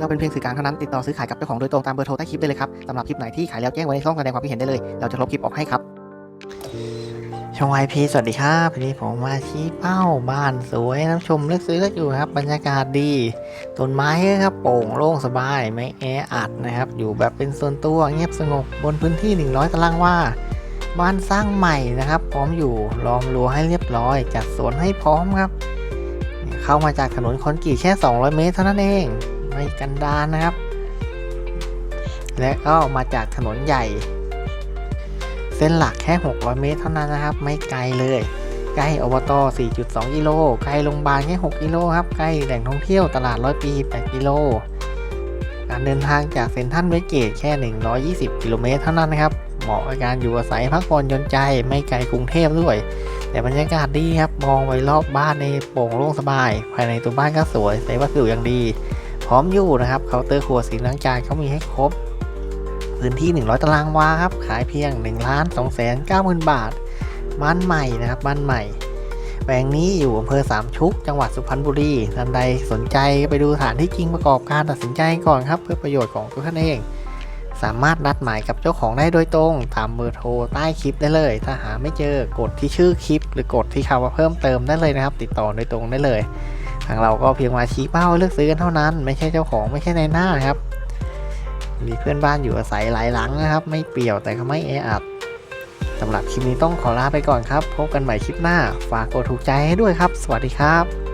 เราเป็นเพียงสื่อกลางเท่านั้นติดต่อซื้อขายกับเจ้าของโดยตรงตามเบอร์โทรใต้คลิปได้เลยครับสำหรับคลิปไหนที่ขายแล้วแจ้งไว้ในช่องแสดงความคิดเห็นได้เลย เราจะลบคลิปออกให้ครับช่องไอพีสวัสดีครับวันนี้ผมมาชี้เป้าบ้านสวยน้ำชมเลือกซื้อเลือกอยู่ครับ บรรยากาศดีต้นไม้ครับโปร่งโล่งสบายไม่แออัดนะครับ อยู่แบบเป็นส่วนตัวเงียบสงบบนพื้นที่ 100 ตารางวาบ้านสร้างใหม่นะครับ พร้อมอยู่ล้อมรั้วให้เรียบร้อย จัดสวนให้พร้อมครับ เข้ามาจากถนนคอนกรีตแค่ 200 เมตรเท่านั้นเอง ไม่กันดานนะครับ และก็มาจากถนนใหญ่ เส้นหลักแค่ 600 เมตรเท่านั้นนะครับ ไม่ไกลเลย ใกล้อบต 4.2 กิโลใกล้โรงพยาบาลแค่ 6 กิโลครับ ใกล้แหล่งท่องเที่ยวตลาดร้อยปี8กิโล การเดินทางจากเซ็นทรัลเวสเกตแค่ 120 กิโลเมตรเท่านั้นนะครับเหมาะกับการอยู่อาศัยพักผ่อนยนใจไม่ไกลกรุงเทพด้วย แต่บรรยากาศดีครับ มองไปรอบบ้านในโปร่งโล่งสบาย ภายในตัวบ้านก็สวยใส่วัสดุอย่างดี ร้อมอยู่นะครับเคาน์เตอร์ครัวสีล้างจานเขามีให้ครบ พื้นที่ 100 ตารางวาครับ ขายเพียง1ล้าน2แสน9หมื่นบาท บ้านใหม่นะครับบ้านใหม่แปลงนี้อยู่อำเภอสามชุก จังหวัดสุพรรณบุรีท่านใดสนใจไปดูสถานที่จริงประกอบการตัดสินใจก่อนครับ เพื่อประโยชน์ของตัวท่านเอง สามารถนัดหมายกับเจ้าของได้โดยตรง ตามเบอร์โทรใต้คลิปได้เลย ถ้าหาไม่เจอกดที่ชื่อคลิป หรือกดที่คำว่าเพิ่มเติมได้เลยนะครับ ติดต่อโดยตรงได้เลยางเราก็เพียงมาชี้เป้าเลือกซื้อกันเท่านั้น ไม่ใช่เจ้าของไม่ใช่ในหน้านะครับ มีเพื่อนบ้านอยู่อาศัยหลายหลังนะครับ ไม่เปี่ยวแต่ก็ไม่แออัดสำหรับคลิปนี้ต้องขอลาไปก่อนครับ พบกันใหม่คลิปหน้า ฝากกดถูกใจให้ด้วยครับ สวัสดีครับ